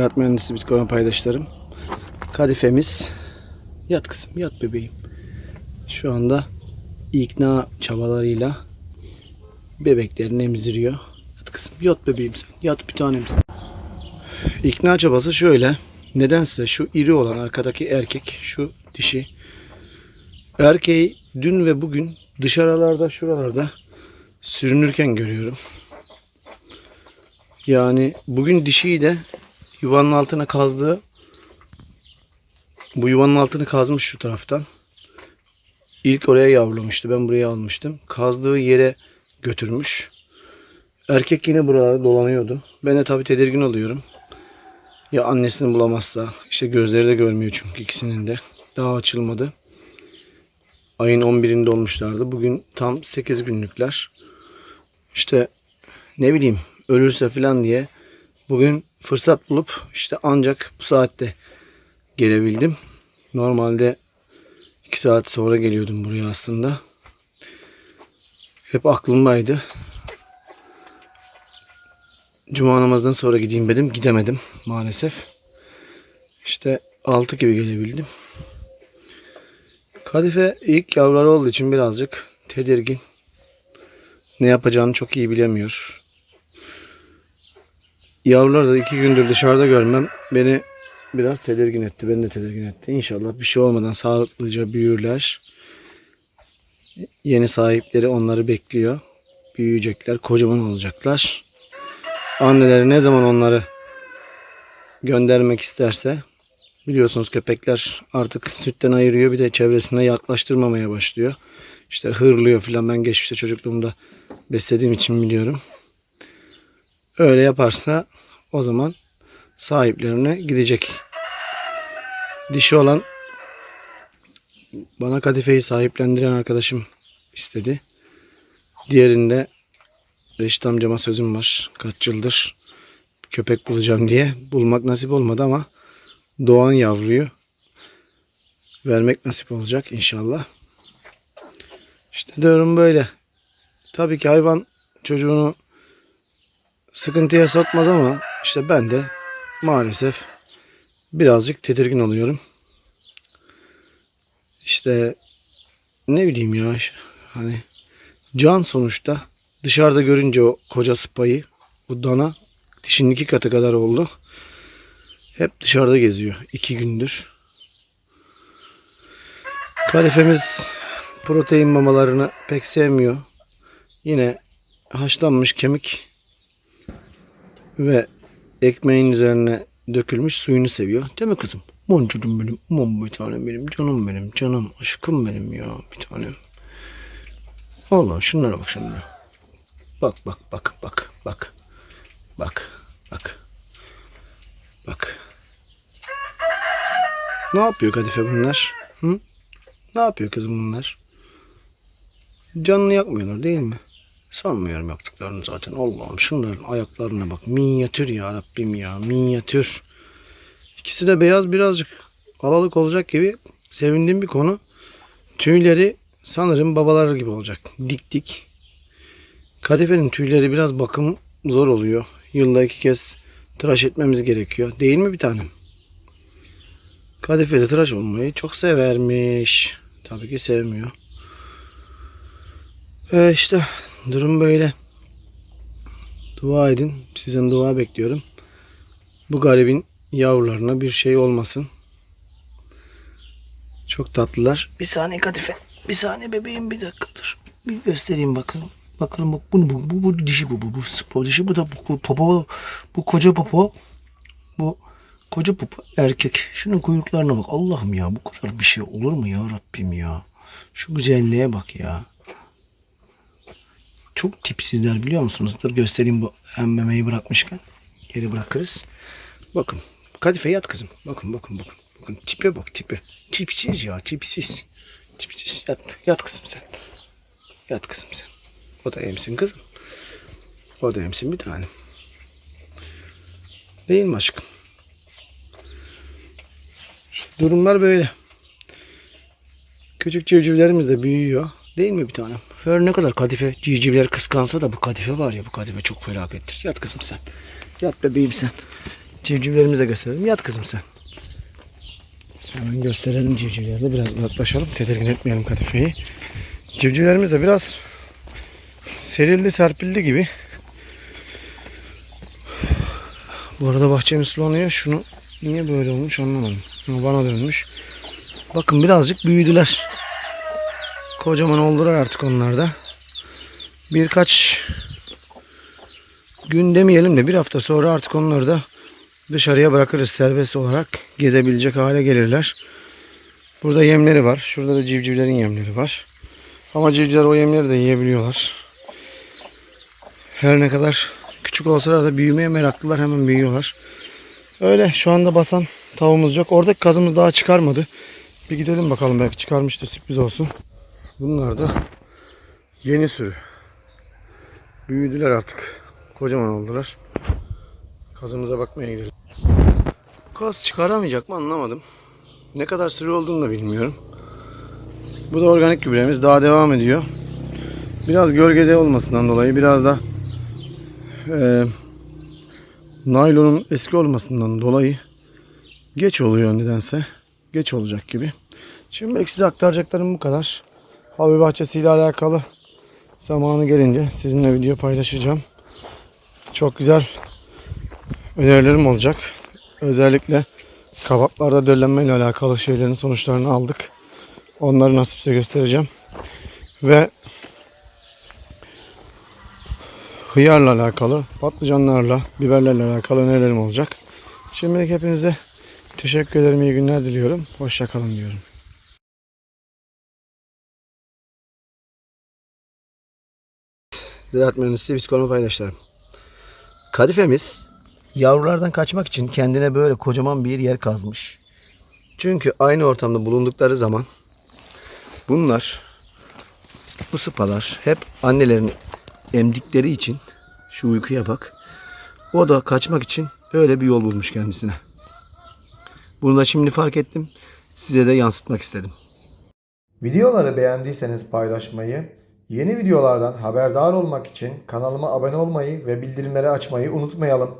Ziraat Mühendisi Bitcoin paydaşlarım. Kadifemiz. Yat kızım yat bebeğim. Şu anda ikna çabalarıyla bebeklerini emziriyor. Yat kızım yat bebeğim sen. Yat bir tanem sen. İkna çabası şöyle. Nedense şu iri olan arkadaki erkek şu dişi. Erkeği dün ve bugün dışarılarda şuralarda sürünürken görüyorum. Yani bugün dişiyi de yuvanın altına kazdığı bu yuvanın altını kazmış şu taraftan. İlk oraya yavrulamıştı. Ben buraya almıştım. Kazdığı yere götürmüş. Erkek yine buralarda dolanıyordu. Ben de tabii tedirgin oluyorum. Ya annesini bulamazsa. işte gözleri de görmüyor çünkü ikisinin de. Daha açılmadı. Ayın 11'inde olmuşlardı. Bugün tam 8 günlükler. İşte ne bileyim ölürse falan diye bugün fırsat bulup işte ancak bu saatte gelebildim. Normalde 2 saat sonra geliyordum buraya aslında. Hep aklımdaydı. Cuma namazından sonra gideyim dedim. Gidemedim maalesef. İşte 6 gibi gelebildim. Kadife ilk yavruları olduğu için birazcık tedirgin. Ne yapacağını çok iyi bilemiyor. Yavruları da iki gündür dışarıda görmem beni biraz tedirgin etti. Beni de tedirgin etti. İnşallah bir şey olmadan sağlıklıca büyürler. Yeni sahipleri onları bekliyor. Büyüyecekler, kocaman olacaklar. Anneleri ne zaman onları göndermek isterse biliyorsunuz köpekler artık sütten ayırıyor bir de çevresine yaklaştırmamaya başlıyor. İşte hırlıyor filan ben geçmişte çocukluğumda beslediğim için biliyorum. Öyle yaparsa o zaman sahiplerine gidecek. Dişi olan bana kadifeyi sahiplendiren arkadaşım istedi. Diğerinde Reşit amcama sözüm var. Kaç yıldır köpek bulacağım diye. Bulmak nasip olmadı ama doğan yavruyu vermek nasip olacak inşallah. İşte diyorum böyle. Tabii ki hayvan çocuğunu sıkıntıya sokmaz ama işte ben de maalesef birazcık tedirgin oluyorum. İşte ne bileyim ya hani can sonuçta dışarıda görünce o koca sıpayı bu dana dişinin iki katı kadar oldu. Hep dışarıda geziyor iki gündür. Kalifemiz protein mamalarını pek sevmiyor. Yine haşlanmış kemik ve ekmeğin üzerine dökülmüş suyunu seviyor. Değil mi kızım? Moncuğum benim, mom bir tanem benim, canım benim, canım, aşkım benim ya bir tanem. Allah şunlara bak şunlara. Bak bak bak bak bak. Bak bak. Bak. Ne yapıyor kadife bunlar? Hı? Ne yapıyor kızım bunlar? Canını yakmıyorlar değil mi? Sanmıyorum yaptıklarını zaten. Allah'ım şunların ayaklarına bak. Minyatür ya Rabbim ya. Minyatür. İkisi de beyaz birazcık alalık olacak gibi sevindiğim bir konu. Tüyleri sanırım babaları gibi olacak. Dik dik. Kadifenin tüyleri biraz bakım zor oluyor. Yılda iki kez tıraş etmemiz gerekiyor. Değil mi bir tanem? Kadife de tıraş olmayı çok severmiş. Tabii ki sevmiyor. Ee işte durum böyle. Dua edin. Sizin dua bekliyorum. Bu garibin yavrularına bir şey olmasın. Çok tatlılar. Bir saniye Kadife. Bir saniye bebeğim bir dakika dur. Bir göstereyim bakalım. Bakalım bak bu, bu, bu, bu dişi bu, bu, bu spor dişi bu da bu popo, bu koca popo, bu koca popo erkek. Şunun kuyruklarına bak. Allah'ım ya bu kadar bir şey olur mu ya Rabbim ya. Şu güzelliğe bak ya. Çok tipsizler biliyor musunuz? Dur göstereyim bu emmemeyi bırakmışken. Geri bırakırız. Bakın. Kadife yat kızım. Bakın bakın bakın. Bakın tipe bak tipe. Tipsiz ya tipsiz. Tipsiz. Yat, yat kızım sen. Yat kızım sen. O da emsin kızım. O da emsin bir tane. Değil mi aşkım? İşte durumlar böyle. Küçük civcivlerimiz de büyüyor. Değil mi bir tanem? Her ne kadar kadife civcivler kıskansa da bu kadife var ya bu kadife çok felakettir. Yat kızım sen. Yat bebeğim sen. Civcivlerimizi de gösterelim. Yat kızım sen. Hemen gösterelim civcivleri de biraz uzaklaşalım. Tedirgin etmeyelim kadifeyi. Civcivlerimiz de biraz serildi serpildi gibi. Bu arada bahçemiz sulanıyor. Şunu niye böyle olmuş anlamadım. Ama Bana dönmüş. Bakın birazcık büyüdüler. Kocaman oldular artık onlar da. Birkaç gün demeyelim de bir hafta sonra artık onları da dışarıya bırakırız serbest olarak gezebilecek hale gelirler. Burada yemleri var. Şurada da civcivlerin yemleri var. Ama civcivler o yemleri de yiyebiliyorlar. Her ne kadar küçük olsalar da büyümeye meraklılar hemen büyüyorlar. Öyle şu anda basan tavuğumuz yok. Oradaki kazımız daha çıkarmadı. Bir gidelim bakalım belki çıkarmıştır sürpriz olsun. Bunlar da yeni sürü. Büyüdüler artık. Kocaman oldular. Kazımıza bakmaya gidelim. Kaz çıkaramayacak mı anlamadım. Ne kadar sürü olduğunu da bilmiyorum. Bu da organik gübremiz. Daha devam ediyor. Biraz gölgede olmasından dolayı biraz da e, naylonun eski olmasından dolayı geç oluyor nedense. Geç olacak gibi. Şimdilik size aktaracaklarım bu kadar. Hobi bahçesiyle alakalı zamanı gelince sizinle video paylaşacağım. Çok güzel önerilerim olacak. Özellikle kabaklarda döllenme ile alakalı şeylerin sonuçlarını aldık. Onları nasipse göstereceğim. Ve hıyarla alakalı, patlıcanlarla, biberlerle alakalı önerilerim olacak. Şimdilik hepinize teşekkür ederim. iyi günler diliyorum. Hoşçakalın diyorum. Ziraat Mühendisi Bitcoin'u paylaşlarım. Kadifemiz yavrulardan kaçmak için kendine böyle kocaman bir yer kazmış. Çünkü aynı ortamda bulundukları zaman bunlar bu sıpalar hep annelerini emdikleri için şu uykuya bak. O da kaçmak için öyle bir yol bulmuş kendisine. Bunu da şimdi fark ettim. Size de yansıtmak istedim. Videoları beğendiyseniz paylaşmayı, yeni videolardan haberdar olmak için kanalıma abone olmayı ve bildirimleri açmayı unutmayalım.